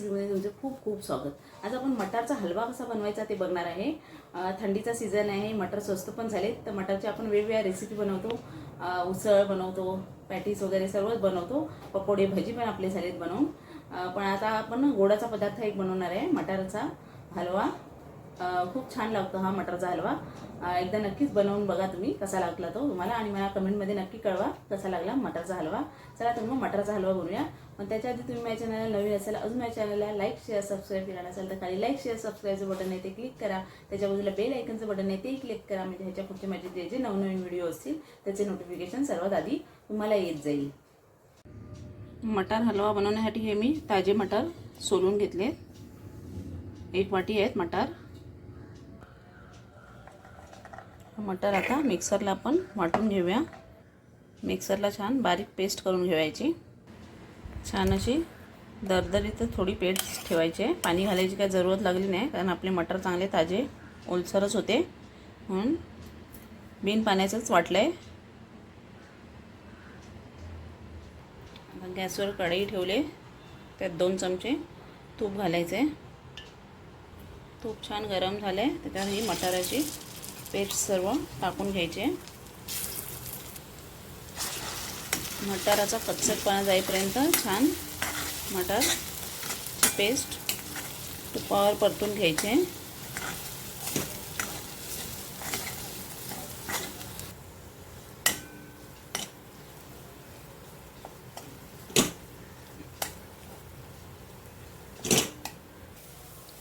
रेसिपीमध्ये तुमचं खूप खूप स्वागत. आज आपण मटारचा हलवा कसा बनवायचा ते बघणार आहे. थंडीचा सीझन आहे मटर स्वस्त पण झाले तर मटारचे आपण वेगवेगळ्या रेसिपी बनवतो. उसळ बनवतो पॅटीस वगैरे सर्वच बनवतो पकोडे भजी पण आपले झालेत बनवून. पण आता आपण गोडाचा पदार्थ एक बनवणार आहे मटारचा हलवा. खूप छान लागतो हा मटरचा हलवा. एकदा नक्कीच बनवून बघा तुम्ही कसा लागला तो. तुम्हाला आणि मला कमेंटमध्ये नक्की कळवा कसा लागला मटरचा हलवा. चला तर मग मटरचा हलवा बनवूया. पण त्याच्या आधी तुम्ही माझ्या चॅनलला नवीन असाल अजून माझ्या चॅनलला लाईक शेअर सबस्क्राईब केला असाल तर खाली लाईक शेअर सबस्क्राईबचं बटन आहे ते क्लिक करा. त्याच्या बाजूला बेल ऐकनचं बटन आहे ते क्लिक करा. म्हणजे ह्याच्या पुढचे माझे जे जे नवनवीन व्हिडिओ असतील त्याचे नोटिफिकेशन सर्वात आधी तुम्हाला येत जाईल. मटार हलवा बनवण्यासाठी हे मी ताजे मटार सोलून घेतले. एक वाटी आहेत मटार. मटर आता मिक्सरला आपण वाटून घेऊया. मिक्सरला छान बारीक पेस्ट करून घेवायची छान अशी दरदरीत थोडी पेस्ट ठेवायची आहे. पाणी घालायची काही जरूरत लागली नाही कारण आपले मटर चांगले ताजे ओलसरच होते. म्हणून बिन पाण्याचंच वाटलं आहे गॅसवर कढई ठेवले. त्यात दोन चमचे तूप घालायचे. तूप छान गरम झालं आहे त्याच्यावर ही मटाराची पेस्ट सर्व टाकून घ्यायचे. मटाराचा कच्चटपणा जाईपर्यंत छान मटार पेस्ट तुपावर परतून घ्यायचे.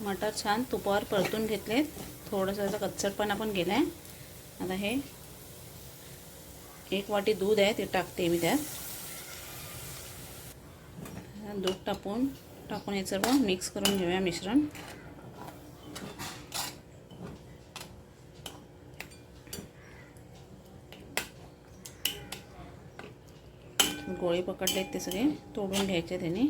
मटार छान तुपावर परतून घेतलेत. थोडंसं त्याचा कच्चटपणा पण गेला आहे आता हे एक वाटी दूध आहे ते टाकते मी त्यात. दूध टाकून टाकून हे सर्व मिक्स करून घेऊया मिश्रण. गोळे पकडले ते सगळे तोडून घ्यायचे त्याने.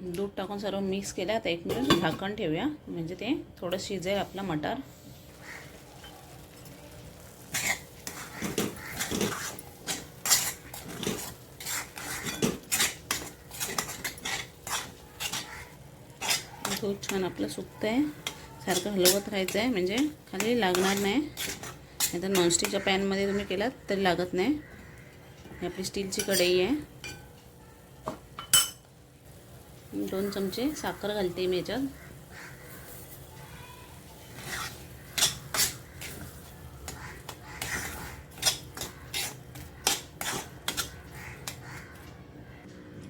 दूध टाकून सर्व मिक्स केलं. आता एक मिनिट झाकण ठेवूया. म्हणजे ते थोडं शिजेल आपला मटार. दूध छान आपलं सुकतं आहे सारखं हलवत राहायचं आहे म्हणजे खाली लागणार नाही. नाही तर नॉनस्टिकच्या पॅनमध्ये तुम्ही केलात तरी लागत नाही. ही आपली स्टीलची कढई आहे. दोन चमचे साखर घालते मी याच्यात.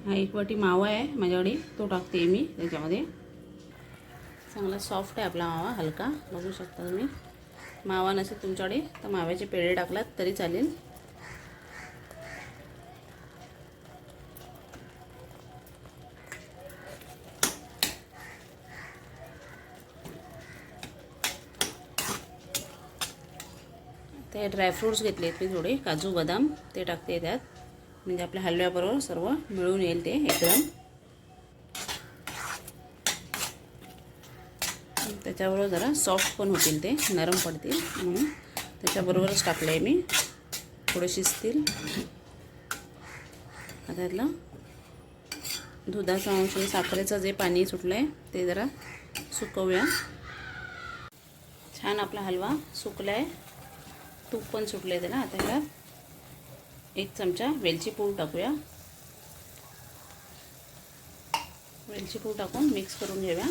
हा एक वाटी मावा आहे माझ्याकडे तो टाकते मी त्याच्यामध्ये चांगला सॉफ्ट आहे आपला मावा हलका. बघू शकता तुम्ही. मावा नसेल तुमच्याकडे तर माव्याचे पेढे टाकलात तरी चालेल. ते ड्रायफ्रूट्स घेतले आहेत मी थोडे काजू बदाम ते टाकते त्यात. म्हणजे आपल्या हलव्याबरोबर सर्व मिळून येईल ते एकदम. त्याच्याबरोबर जरा सॉफ्ट पण होतील ते नरम पडतील म्हणून. त्याच्याबरोबरच टाकलं आहे मी. थोडे शिजतील. आता त्यातलं दुधाचा अंश आणि साखरेचं जे पाणी सुटलं आहे ते जरा सुकवूया. छान आपला हलवा सुकला आहे तूप पण सुटलं आहे त्याला आता ह्याला. एक चमचा वेलची पूड टाकूया. वेलची पूड टाकून मिक्स करून घेऊया.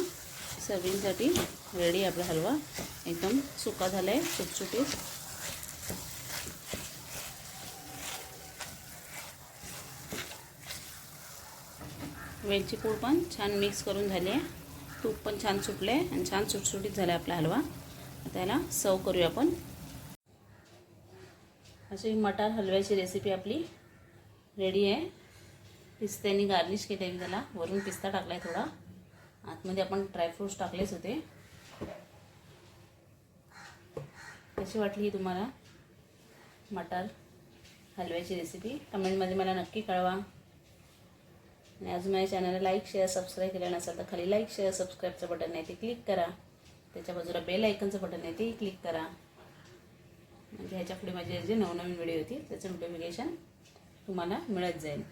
सर्विंगसाठी रेडी आपला हलवा. एकदम सुका झाला आहे सुटसुटीत वेलची पूड पण छान मिक्स करून झाली आहे. तूप पण छान सुटलं आहे आणि छान सुटसुटीत झाला आहे आपला हलवा. त्याला सर्व करूया आपण. अशी मटार हलव्याची रेसिपी आपली रेडी आहे. पिस्त्याने गार्निश केलं आहे मी त्याला. वरून पिस्ता टाकला आहे थोडा. आतमध्ये आपण ड्रायफ्रूट्स टाकलेच होते. कशी वाटली ही तुम्हाला? मटार हलव्याची रेसिपी कमेंटमध्ये मला नक्की कळवा. आणि अजून माझ्या चॅनलला लाईक शेअर सबस्क्राईब केलं नसेल तर खाली लाईक शेअर सबस्क्राईबचं बटन आहे ते क्लिक करा. त्याच्या बाजूला बेल ऐकनचं बटन आहे ते क्लिक करा. म्हणजे ह्याच्या पुढे माझे जे नवनवीन व्हिडिओ होतील त्याचं नोटिफिकेशन तुम्हाला मिळत जाईल.